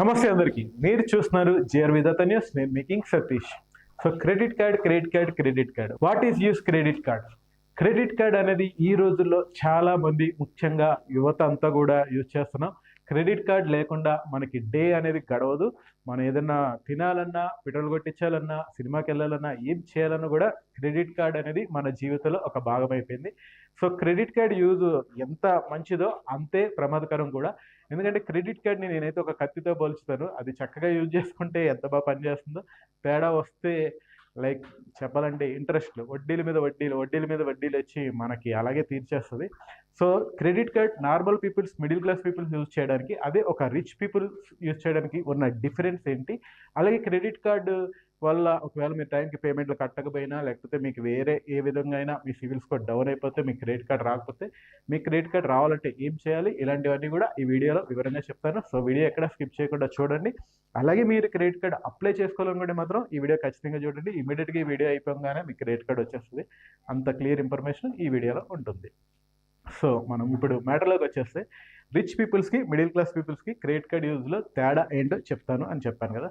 నమస్తే అందరికీ. మీరు చూస్తున్నారు జిఆర్ విదత న్యూస్ నేను making Satish. So credit card credit card credit card. What is use credit card credit card అనేది ఈ రోజుల్లో చాలా మంది ముఖ్యంగా యువత అంతా కూడా యూజ్ చేస్తున్నాం. క్రెడిట్ కార్డ్ లేకుండా మనకి డే అనేది గడవదు. మనం ఏదన్నా తినాలన్నా పెట్రోల్ కొట్టించాలన్నా సినిమాకి వెళ్ళాలన్నా ఏం చేయాలన్నా కూడా క్రెడిట్ కార్డ్ అనేది మన జీవితంలో ఒక భాగం అయిపోయింది సో క్రెడిట్ కార్డ్ యూజ్ ఎంత మంచిదో అంతే ప్రమాదకరం కూడా. ఎందుకంటే క్రెడిట్ కార్డ్ని నేనైతే ఒక కత్తితో పోల్చుతాను. అది చక్కగా యూజ్ చేసుకుంటే ఎంత బాగా పనిచేస్తుందో. తేడా వస్తే లైక్ చెప్పాలంటే ఇంట్రెస్ట్లు. వడ్డీల మీద వడ్డీలు వడ్డీల మీద వడ్డీలు వచ్చి మనకి అలాగే తీర్చేస్తుంది. So credit card normal peoples middle class peoples use చేయడానికి అదే ఒక రిచ్ పీపుల్స్ యూజ్ చేయడానికి ఉన్న డిఫరెన్స్ ఏంటి? అలాగే క్రెడిట్ కార్డు వల్ల ఒకవేళ మీరు టైంకి పేమెంట్లు కట్టకపోయినా లేకపోతే మీకు వేరే ఏ విధంగా అయినా మీ సివిల్ స్కోర్ డౌన్ అయిపోతే మీ క్రెడిట్ కార్డ్ రాకపోతే మీ క్రెడిట్ కార్డ్ రావాలంటే ఏం చేయాలి? ఇలాంటివన్నీ కూడా ఈ వీడియోలో వివరంగా చెప్తాను. సో వీడియో ఎక్కడ స్కిప్ చేయకుండా చూడండి. అలాగే మీరు క్రెడిట్ కార్డ్ అప్లై చేసుకోవాలనుకుంటే మాత్రం ఈ వీడియో ఖచ్చితంగా చూడండి. ఇమీడియట్గా ఈ వీడియో అయిపోగానే మీ క్రెడిట్ కార్డ్ వచ్చేస్తుంది. అంత క్లియర్ ఇన్ఫర్మేషన్ ఈ వీడియోలో ఉంటుంది. సో మనం ఇప్పుడు మ్యాటర్లోకి వచ్చేస్తే రిచ్ పీపుల్స్కి మిడిల్ క్లాస్ పీపుల్స్కి క్రెడిట్ కార్డ్ యూజ్లో తేడా ఏంటో చెప్తాను అని చెప్పాను కదా.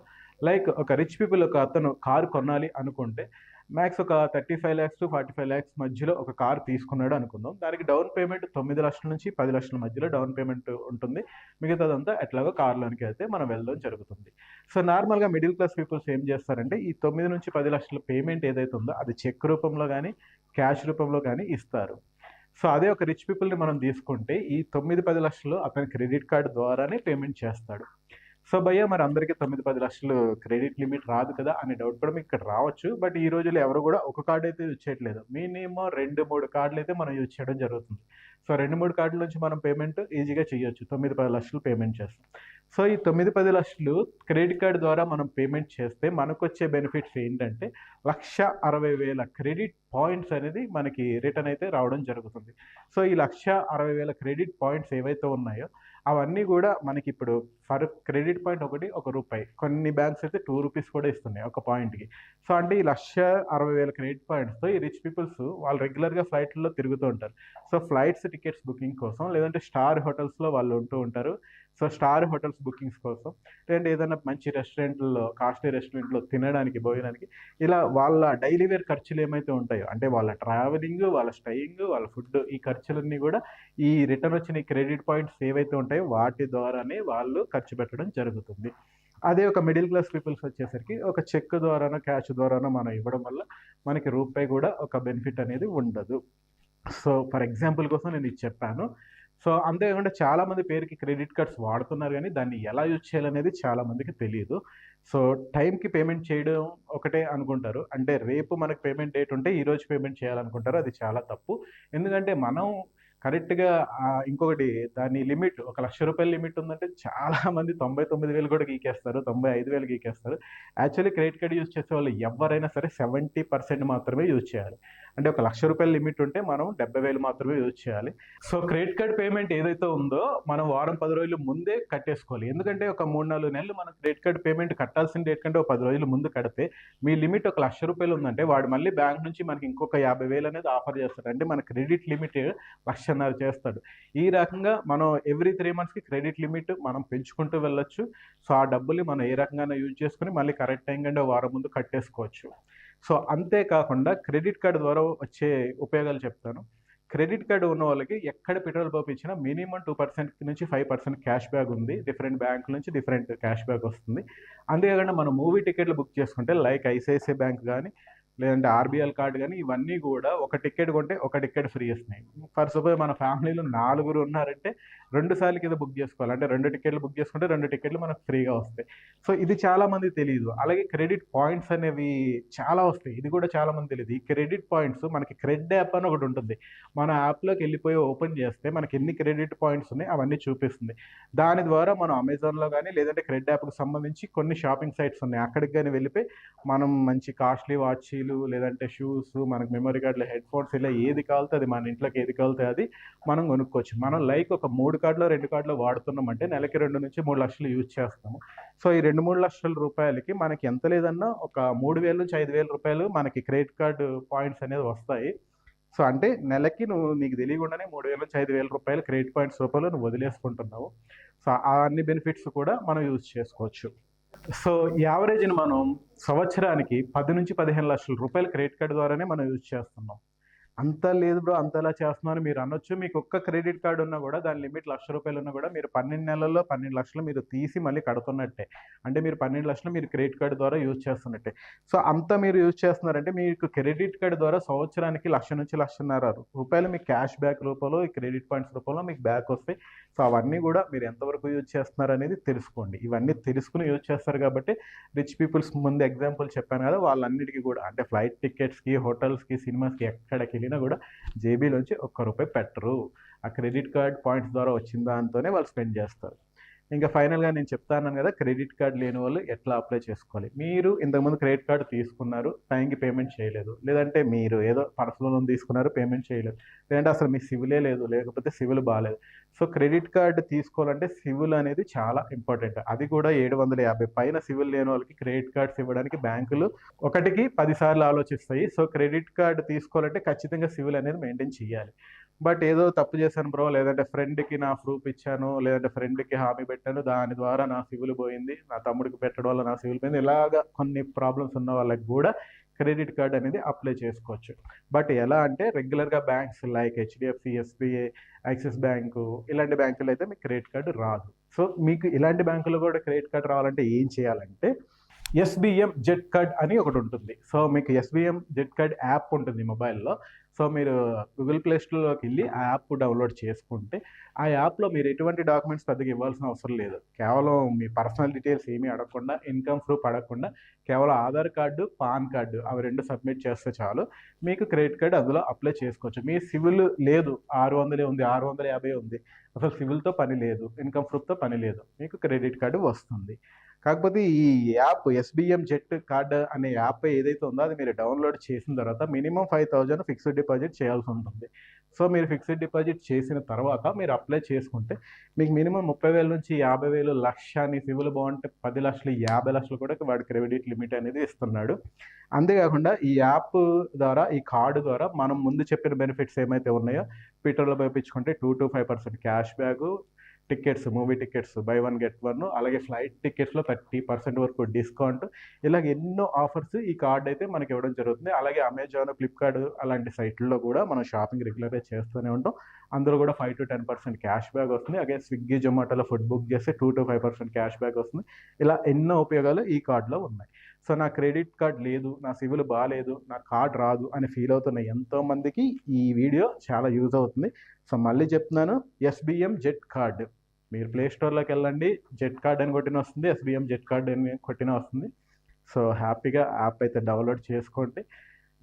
లైక్ ఒక రిచ్ పీపుల్ ఒక అతను కారు కొనాలి అనుకుంటే మ్యాక్స్ ఒక thirty five lakhs to forty five lakhs మధ్యలో ఒక కార్ తీసుకున్నాడు అనుకుందాం. దానికి డౌన్ పేమెంట్ తొమ్మిది లక్షల నుంచి పది లక్షల మధ్యలో డౌన్ పేమెంట్ ఉంటుంది. మిగతాదంతా ఎట్లాగో కార్లోనికి అయితే మనం వెళ్ళడం జరుగుతుంది. సో నార్మల్గా మిడిల్ క్లాస్ పీపుల్స్ ఏం చేస్తారంటే ఈ తొమ్మిది నుంచి పది లక్షల పేమెంట్ ఏదైతే ఉందో అది చెక్ రూపంలో కానీ క్యాష్ రూపంలో కానీ ఇస్తారు. సో అదే ఒక రిచ్ పీపుల్ని మనం తీసుకుంటే ఈ తొమ్మిది పది లక్షలు అతని క్రెడిట్ కార్డు ద్వారానే పేమెంట్ చేస్తాడు. సో భయ్య మరి అందరికీ తొమ్మిది పది లక్షలు క్రెడిట్ లిమిట్ రాదు కదా అనే డౌట్ కూడా మీకు ఇక్కడ రావచ్చు. బట్ ఈ రోజుల్లో ఎవరు కూడా ఒక కార్డు అయితే యూజ్ చేయట్లేదు. మినిమం రెండు మూడు కార్డులు అయితే మనం యూజ్ చేయడం జరుగుతుంది. సో రెండు మూడు కార్డుల నుంచి మనం పేమెంట్ ఈజీగా చేయొచ్చు. తొమ్మిది పది లక్షలు పేమెంట్ చేస్తాం. సో ఈ తొమ్మిది పది లక్షలు క్రెడిట్ కార్డు ద్వారా మనం పేమెంట్ చేస్తే మనకు వచ్చే బెనిఫిట్స్ ఏంటంటే లక్ష అరవై వేల క్రెడిట్ పాయింట్స్ అనేది మనకి రిటర్న్ అయితే రావడం జరుగుతుంది. సో ఈ లక్ష అరవై వేల క్రెడిట్ పాయింట్స్ ఏవైతే ఉన్నాయో అవన్నీ కూడా మనకి ఇప్పుడు ఫర్ క్రెడిట్ పాయింట్ ఒకటి ఒక రూపాయి. కొన్ని బ్యాంక్స్ అయితే టూ రూపీస్ కూడా ఇస్తున్నాయి ఒక పాయింట్కి. సో అంటే ఈ లక్ష అరవై వేల క్రెడిట్ పాయింట్స్తో ఈ రిచ్ పీపుల్స్ వాళ్ళు రెగ్యులర్గా ఫ్లైట్లో తిరుగుతూ ఉంటారు. సో ఫ్లైట్స్ టికెట్స్ బుకింగ్ కోసం లేదంటే స్టార్ హోటల్స్లో వాళ్ళు ఉంటూ ఉంటారు. సో స్టార్ హోటల్స్ బుకింగ్స్ కోసం లేదంటే ఏదైనా మంచి రెస్టారెంట్లో కాస్ట్లీ రెస్టారెంట్లో తినడానికి భోజనానికి ఇలా వాళ్ళ డైలీ వేర్ ఖర్చులు ఏమైతే ఉంటాయో అంటే వాళ్ళ ట్రావెలింగ్ వాళ్ళ స్టయింగ్ వాళ్ళ ఫుడ్ ఈ ఖర్చులన్నీ కూడా ఈ రిటర్న్ వచ్చిన క్రెడిట్ పాయింట్స్ ఏవైతే ఉంటాయో వాటి ద్వారానే వాళ్ళు ఖర్చు పెట్టడం జరుగుతుంది. అదే ఒక మిడిల్ క్లాస్ పీపుల్స్ వచ్చేసరికి ఒక చెక్ ద్వారానో క్యాష్ ద్వారానో మనం ఇవ్వడం వల్ల మనకి రూపాయి కూడా ఒక బెనిఫిట్ అనేది ఉండదు. సో ఫర్ ఎగ్జాంపుల్ కోసం నేను ఇది చెప్పాను. సో అంతేకాకుండా చాలామంది పేరుకి క్రెడిట్ కార్డ్స్ వాడుతున్నారు కానీ దాన్ని ఎలా యూజ్ చేయాలనేది చాలా మందికి తెలియదు సో టైంకి పేమెంట్ చేయడం ఒకటే అనుకుంటారు. అంటే రేపు మనకు పేమెంట్ డేట్ ఉంటే ఈరోజు పేమెంట్ చేయాలనుకుంటారు. అది చాలా తప్పు. ఎందుకంటే మనం కరెక్ట్గా ఇంకొకటి దాని లిమిట్ ఒక లక్ష రూపాయల లిమిట్ ఉందంటే చాలామంది తొంభై తొమ్మిది వేలు కూడా గీకేస్తారు. తొంభై ఐదు వేలు గీకేస్తారు. యాక్చువల్లీ క్రెడిట్ కార్డ్ యూజ్ చేసే వాళ్ళు ఎవరైనా సరే సెవెంటీ పర్సెంట్ మాత్రమే యూజ్ చేయాలి. అంటే ఒక లక్ష రూపాయల లిమిట్ ఉంటే మనం డెబ్బై వేలు మాత్రమే యూజ్ చేయాలి. సో క్రెడిట్ కార్డ్ పేమెంట్ ఏదైతే ఉందో మనం వారం పది రోజులు ముందే కట్టేసుకోవాలి. ఎందుకంటే ఒక మూడు నాలుగు నెలలు మనం క్రెడిట్ కార్డ్ పేమెంట్ కట్టాల్సిన డేట్ కంటే ఒక పది రోజులు ముందు కడితే మీ లిమిట్ ఒక లక్ష రూపాయలు ఉందంటే వాడు మళ్ళీ బ్యాంక్ నుంచి మనకి ఇంకొక యాభై వేలు అనేది ఆఫర్ చేస్తాడు. అంటే మన క్రెడిట్ లిమిట్ లక్షన్నర చేస్తాడు. ఈ రకంగా మనం ఎవ్రీ త్రీ మంత్స్కి క్రెడిట్ లిమిట్ మనం పెంచుకుంటూ వెళ్ళొచ్చు. సో ఆ డబ్బుల్ని మనం ఏ రకంగా యూజ్ చేసుకుని మళ్ళీ కరెక్ట్ టైం కంటే వారం ముందు కట్టేసుకోవచ్చు. సో అంతేకాకుండా క్రెడిట్ కార్డు ద్వారా వచ్చే ఉపయోగాలు చెప్తాను. క్రెడిట్ కార్డు ఉన్న వాళ్ళకి ఎక్కడ పెట్రోల్ పంప్ ఇచ్చినా మినిమం టూ పర్సెంట్ నుంచి ఫైవ్ పర్సెంట్ క్యాష్ బ్యాక్ ఉంది. డిఫరెంట్ బ్యాంకుల నుంచి డిఫరెంట్ క్యాష్ బ్యాక్ వస్తుంది. అంతేకాకుండా మనం మూవీ టికెట్లు బుక్ చేసుకుంటే లైక్ ఐసిఐసిఐ బ్యాంక్ కానీ లేదంటే ఆర్బీఎల్ కార్డు కానీ ఇవన్నీ కూడా ఒక టికెట్ కొంటే ఒక టికెట్ ఫ్రీ వస్తున్నాయి ఫర్ సపోజ్ మన ఫ్యామిలీలో నాలుగురు ఉన్నారంటే రెండు సార్లు కింద బుక్ చేసుకోవాలి. అంటే రెండు టికెట్లు బుక్ చేసుకుంటే రెండు టికెట్లు మనకు ఫ్రీగా వస్తాయి. సో ఇది చాలామంది తెలియదు అలాగే క్రెడిట్ పాయింట్స్ అనేవి చాలా వస్తాయి. ఇది కూడా చాలామంది తెలియదు ఈ క్రెడిట్ పాయింట్స్ మనకి క్రెడ్ యాప్ అని ఒకటి ఉంటుంది. మన యాప్లోకి వెళ్ళిపోయి ఓపెన్ చేస్తే మనకి ఎన్ని క్రెడిట్ పాయింట్స్ ఉన్నాయి అవన్నీ చూపిస్తుంది. దాని ద్వారా మనం అమెజాన్లో కానీ లేదంటే క్రెడిట్ యాప్కి సంబంధించి కొన్ని షాపింగ్ సైట్స్ ఉన్నాయి. అక్కడికి కానీ వెళ్ళిపోయి మనం మంచి కాస్ట్లీ వాచీలు లేదంటే షూస్ మనకి మెమరీ కార్డులు హెడ్ ఫోన్స్ ఇలా ఏది కావాలితే అది మన ఇంట్లోకి ఏది కావాలితే అది మనం కొనుక్కోవచ్చు. మనం లైక్ ఒక మూడు కార్డులో రెండు కార్డులో వాడుతున్నామంటే నెలకి రెండు నుంచి మూడు లక్షలు యూజ్ చేస్తాము. సో ఈ రెండు మూడు లక్షల రూపాయలకి మనకి ఎంత లేదన్నా ఒక మూడు వేల నుంచి ఐదు వేల రూపాయలు మనకి క్రెడిట్ కార్డు పాయింట్స్ అనేది వస్తాయి. సో అంటే నెలకి నువ్వు నీకు తెలియకుండానే మూడు వేల నుంచి ఐదు వేల రూపాయలు క్రెడిట్ పాయింట్స్ రూపాయలు నువ్వు వదిలేసుకుంటున్నావు. సో ఆ అన్ని బెనిఫిట్స్ కూడా మనం యూజ్ చేసుకోవచ్చు. సో యావరేజ్ని మనం సంవత్సరానికి పది నుంచి పదిహేను లక్షల రూపాయలు క్రెడిట్ కార్డు ద్వారానే మనం యూజ్ చేస్తున్నాం. అంత లేదు బ్రో అంతలా చేస్తున్నాను మీరు అనొచ్చు. మీకు ఒక్క క్రెడిట్ కార్డు ఉన్నా కూడా దాని లిమిట్ లక్ష రూపాయలు ఉన్నా కూడా మీరు పన్నెండు నెలల్లో పన్నెండు లక్షలు మీరు తీసి మళ్ళీ కడుతున్నట్టే. అంటే మీరు పన్నెండు లక్షలు మీరు క్రెడిట్ కార్డు ద్వారా యూజ్ చేస్తున్నట్టే. సో అంత మీరు యూజ్ చేస్తున్నారంటే మీకు క్రెడిట్ కార్డు ద్వారా సంవత్సరానికి లక్ష నుంచి లక్షన్నర రూపాయలు మీకు క్యాష్ బ్యాక్ రూపంలో ఈ క్రెడిట్ పాయింట్స్ రూపంలో మీకు బ్యాక్ వస్తాయి. సో అవన్నీ కూడా మీరు ఎంతవరకు యూజ్ చేస్తున్నారు అనేది తెలుసుకోండి. ఇవన్నీ తెలుసుకుని యూజ్ చేస్తారు కాబట్టి రిచ్ పీపుల్స్ ముందు ఎగ్జాంపుల్ చెప్పాను కదా వాళ్ళన్నిటికీ కూడా అంటే ఫ్లైట్ టికెట్స్కి హోటల్స్కి సినిమాస్కి ఎక్కడికి వెళ్ళినా కూడా జేబీలోంచి ఒక్క రూపాయి పెట్టరు. ఆ క్రెడిట్ కార్డ్ పాయింట్స్ ద్వారా వచ్చిన దాంతోనే వాళ్ళు స్పెండ్ చేస్తారు. ఇంకా ఫైనల్గా నేను చెప్తాను కదా క్రెడిట్ కార్డ్ లేని వాళ్ళు ఎట్లా అప్లై చేసుకోవాలి? మీరు ఇంతకుముందు క్రెడిట్ కార్డు తీసుకున్నారు టైంకి పేమెంట్ చేయలేదు. లేదంటే మీరు ఏదో పర్సనల్ లోన్ తీసుకున్నారు పేమెంట్ చేయలేదు. లేదంటే అసలు మీ సివిలే లేదు లేకపోతే సివిల్ బాగాలేదు సో క్రెడిట్ కార్డు తీసుకోవాలంటే సివిల్ అనేది చాలా ఇంపార్టెంట్ అది కూడా ఏడు వందల యాభై పైన సివిల్ లేని వాళ్ళకి క్రెడిట్ కార్డ్స్ ఇవ్వడానికి బ్యాంకులు ఒకటికి పదిసార్లు ఆలోచిస్తాయి. సో క్రెడిట్ కార్డు తీసుకోవాలంటే ఖచ్చితంగా సివిల్ అనేది మెయింటైన్ చేయాలి. బట్ ఏదో తప్పు చేశాను బ్రో. లేదంటే ఫ్రెండ్కి నా ప్రూఫ్ ఇచ్చాను లేదంటే ఫ్రెండ్కి హామీ పెట్టాను. దాని ద్వారా నా సివిల్ పోయింది. నా తమ్ముడికి పెట్టడం వల్ల నా సివిల్ పోయింది. ఇలాగ కొన్ని ప్రాబ్లమ్స్ ఉన్న వాళ్ళకి కూడా క్రెడిట్ కార్డ్ అనేది అప్లై చేసుకోవచ్చు. బట్ ఎలా అంటే రెగ్యులర్గా banks like HDFC SBI Axis bank ఇలాంటి బ్యాంకులు అయితే మీకు క్రెడిట్ కార్డు రాదు. సో మీకు ఇలాంటి బ్యాంకులు కూడా క్రెడిట్ కార్డు రావాలంటే ఏం చేయాలంటే ఎస్బిఎం జెట్ కార్డ్ అని ఒకటి ఉంటుంది. సో మీకు ఎస్బిఎం జెట్ కార్డ్ యాప్ ఉంటుంది మొబైల్లో. సో మీరు గూగుల్ ప్లే స్టోర్లోకి వెళ్ళి ఆ యాప్ డౌన్లోడ్ చేసుకుంటే ఆ యాప్లో మీరు ఎటువంటి డాక్యుమెంట్స్ పెద్దగా ఇవ్వాల్సిన అవసరం లేదు. కేవలం మీ పర్సనల్ డీటెయిల్స్ ఏమీ అడగకుండా ఇన్కమ్ ప్రూఫ్ అడగకుండా కేవలం ఆధార్ కార్డు పాన్ కార్డు అవి రెండు సబ్మిట్ చేస్తే చాలు. మీకు క్రెడిట్ కార్డు అందులో అప్లై చేసుకోవచ్చు. మీ సివిల్ లేదు. ఆరు వందలే ఉంది ఆరు వందల యాభై ఉంది. అసలు సివిల్తో పని లేదు. ఇన్కమ్ ప్రూఫ్తో పని లేదు. మీకు క్రెడిట్ కార్డు వస్తుంది. కాకపోతే ఈ యాప్ ఎస్బిఎం జెట్ కార్డ్ అనే యాప్ ఏదైతే ఉందో అది మీరు డౌన్లోడ్ చేసిన తర్వాత minimum five thousand fixed deposit చేయాల్సి ఉంటుంది. సో మీరు ఫిక్స్డ్ డిపాజిట్ చేసిన తర్వాత మీరు అప్లై చేసుకుంటే మీకు మినిమం ముప్పై వేల నుంచి యాభై వేలు లక్ష అని సివిల్ బాగుంటే పది లక్షలు యాభై లక్షలు కూడా వాడి క్రెడిట్ లిమిట్ అనేది ఇస్తున్నాడు. అంతేకాకుండా ఈ యాప్ ద్వారా ఈ కార్డు ద్వారా మనం ముందు చెప్పిన బెనిఫిట్స్ ఏమైతే ఉన్నాయో ట్విట్టర్లో పంపించుకుంటే two to five percent cash back tickets movie tickets buy one get one అలాగే ఫ్లైట్ టికెట్స్లో థర్టీ పర్సెంట్ వరకు డిస్కౌంట్ ఇలాగ ఎన్నో ఆఫర్స్ ఈ కార్డ్ అయితే మనకి ఇవ్వడం జరుగుతుంది. అలాగే అమెజాన్ ఫ్లిప్కార్ట్ అలాంటి సైట్లలో కూడా మనం షాపింగ్ రెగ్యులర్గా చేస్తూనే ఉంటాం. అందులో కూడా five to ten percent cash back వస్తుంది. అలాగే స్విగ్గీ జొమాటోలో ఫుడ్ బుక్ చేస్తే two to five percent cash back వస్తుంది. ఇలా ఎన్నో ఉపయోగాలు ఈ కార్డులో ఉన్నాయి. సో నా క్రెడిట్ కార్డ్ లేదు నా సివిల్ బాగాలేదు నా కార్డ్ రాదు అని ఫీల్ అవుతున్న ఎంతోమందికి ఈ వీడియో చాలా యూజ్ అవుతుంది. సో మళ్ళీ చెప్తున్నాను ఎస్బిఎం జెట్ కార్డు మీరు ప్లే స్టోర్లోకి వెళ్ళండి. జెట్ కార్డ్ అని కొట్టిన వస్తుంది ఎస్బిఎం జెట్ కార్డ్ అని కొట్టిన వస్తుంది. సో హ్యాపీగా యాప్ అయితే డౌన్లోడ్ చేసుకోండి.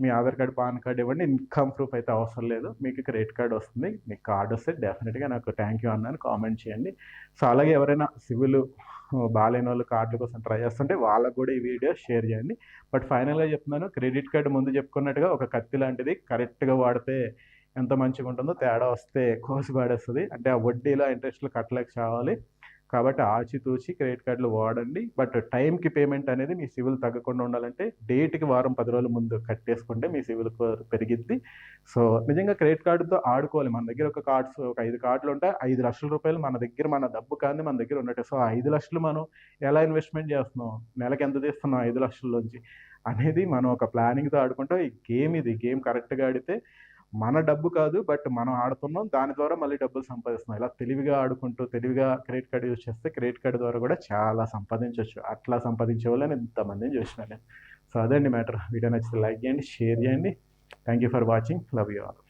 మీ ఆధార్ కార్డ్ పాన్ కార్డ్ ఇవ్వండి. ఇన్కమ్ ప్రూఫ్ అయితే అవసరం లేదు. మీకు క్రెడిట్ కార్డ్ వస్తుంది. మీకు కార్డ్ వస్తే డెఫినెట్గా నాకు థ్యాంక్ యూ అన్నాను. కామెంట్ చేయండి. సో అలాగే ఎవరైనా సివిల్ బాగాలేని వాళ్ళు కార్డుల కోసం ట్రై చేస్తుంటే వాళ్ళకు కూడా ఈ వీడియో షేర్ చేయండి. బట్ ఫైనల్గా చెప్తున్నాను క్రెడిట్ కార్డు ముందు చెప్పుకున్నట్టుగా ఒక కత్తి లాంటిది కరెక్ట్గా వాడితే ఎంత మంచిగా ఉంటుందో తేడా వస్తే కోసి పాడేస్తుంది. అంటే ఆ వడ్డీలో ఇంట్రెస్ట్లు కట్టలేక చావాలి. కాబట్టి ఆచితూచి క్రెడిట్ కార్డులు వాడండి. బట్ టైంకి పేమెంట్ అనేది మీ సివిల్ తగ్గకుండా ఉండాలంటే డేట్కి వారం పది రోజుల ముందు కట్టేసుకుంటే మీ సివిల్ పెరిగిద్ది. సో నిజంగా క్రెడిట్ కార్డుతో ఆడుకోవాలి. మన దగ్గర ఒక కార్డ్స్ ఒక ఐదు కార్డులు ఉంటాయి ఐదు లక్షల రూపాయలు మన దగ్గర మన డబ్బు కానీ మన దగ్గర ఉన్నట్టు సో ఐదు లక్షలు మనం ఎలా ఇన్వెస్ట్మెంట్ చేస్తున్నాం? నెలకి ఎంత తీస్తున్నాం ఐదు లక్షల్లోంచి అనేది మనం ఒక ప్లానింగ్తో ఆడుకుంటాం ఈ గేమ్ ఇది. గేమ్ కరెక్ట్గా ఆడితే మన డబ్బు కాదు బట్ మనం ఆడుతున్నాం. దాని ద్వారా మళ్ళీ డబ్బులు సంపాదిస్తున్నాం. ఇలా తెలివిగా ఆడుకుంటూ తెలివిగా క్రెడిట్ కార్డు యూజ్ చేస్తే క్రెడిట్ కార్డు ద్వారా కూడా చాలా సంపాదించవచ్చు అట్లా సంపాదించే వాళ్ళని ఇంతమందిని చూసిన నేను. సో అదండి మ్యాటర్. వీడియో నచ్చితే లైక్ చేయండి షేర్ చేయండి. Thank you for watching love you all